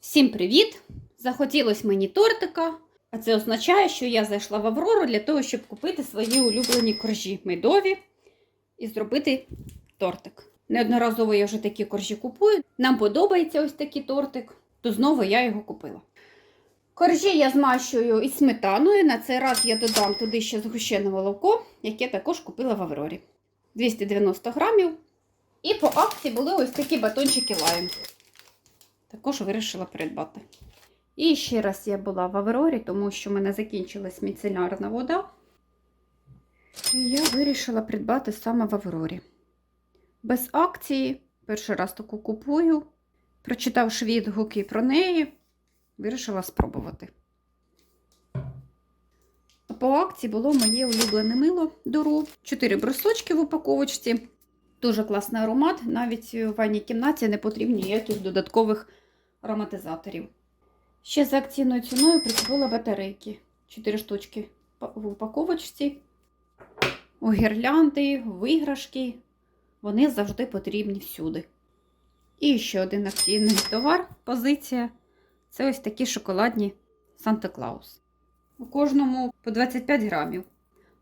Всім привіт! Захотілось мені тортика, а це означає, що я зайшла в Аврору для того, щоб купити свої улюблені коржі медові і зробити тортик. Неодноразово я вже такі коржі купую. Нам подобається ось такий тортик, то знову я його купила. Коржі я змащую із сметаною. На цей раз я додам туди ще згущене молоко, яке також купила в Аврорі. 290 грамів. І по акції були ось такі батончики лайм. Також вирішила придбати. І ще раз я була в Аврорі, тому що в мене закінчилась міцелярна вода. І я вирішила придбати саме в Аврорі. Без акції, перший раз таку купую. Прочитавши відгуки про неї, вирішила спробувати. По акції було моє улюблене мило дуру. Чотири брусочки в упаковочці. Дуже класний аромат. Навіть в ванній кімнаті не потрібно ніяких додаткових ароматизаторів. Ще за акційною ціною прикупила батарейки. 4 штучки в упаковочці. У гірлянди, в іграшки. Вони завжди потрібні всюди. І ще один акційний товар, позиція. Це ось такі шоколадні Санта-Клаус. У кожному по 25 грамів.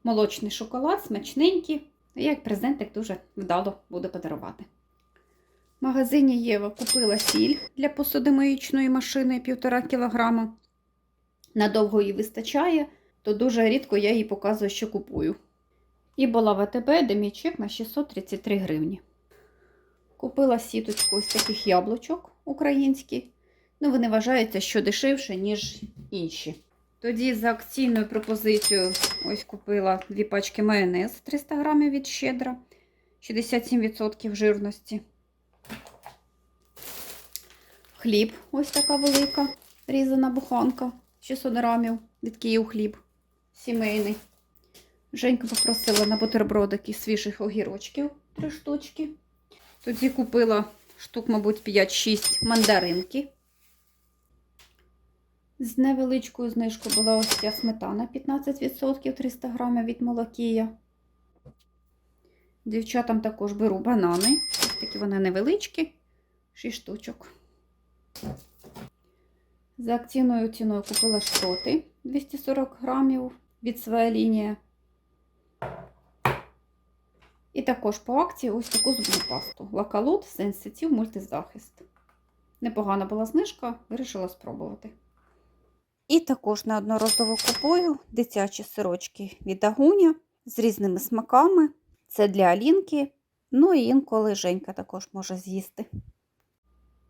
Молочний шоколад, смачненький. І як презентик дуже вдало буде подарувати. В магазині Єва купила сіль для посудомиючної машини 1,5 кг. Надовго її вистачає, то дуже рідко я їй показую, що купую. І була в АТБ, на 633 гривні. Купила сіточку ось таких яблучок українських. Ну, вони вважаються, що дешевше, ніж інші. Тоді за акційною пропозицією ось купила дві пачки майонез 300 грамів від щедра, 67% жирності. Хліб ось така велика, різана буханка, 600 грамів від Київ хліб, сімейний. Женька попросила на бутербродики свіжих огірочків 3 штучки. Тоді купила штук, мабуть, 5-6 мандаринки. З невеличкою знижкою була ось ця сметана 15% 300 грамів від молокія. Дівчатам також беру банани. Такі вони невеличкі, 6 штучок. За акційною ціною купила шпроти 240 грамів від своя лінія. І також по акції ось таку зубну пасту. Лакалут сенситив мультизахист. Непогана була знижка, вирішила спробувати. І також неодноразово купую дитячі сирочки від Агуня з різними смаками. Це для Алінки, ну і інколи Женька також може з'їсти.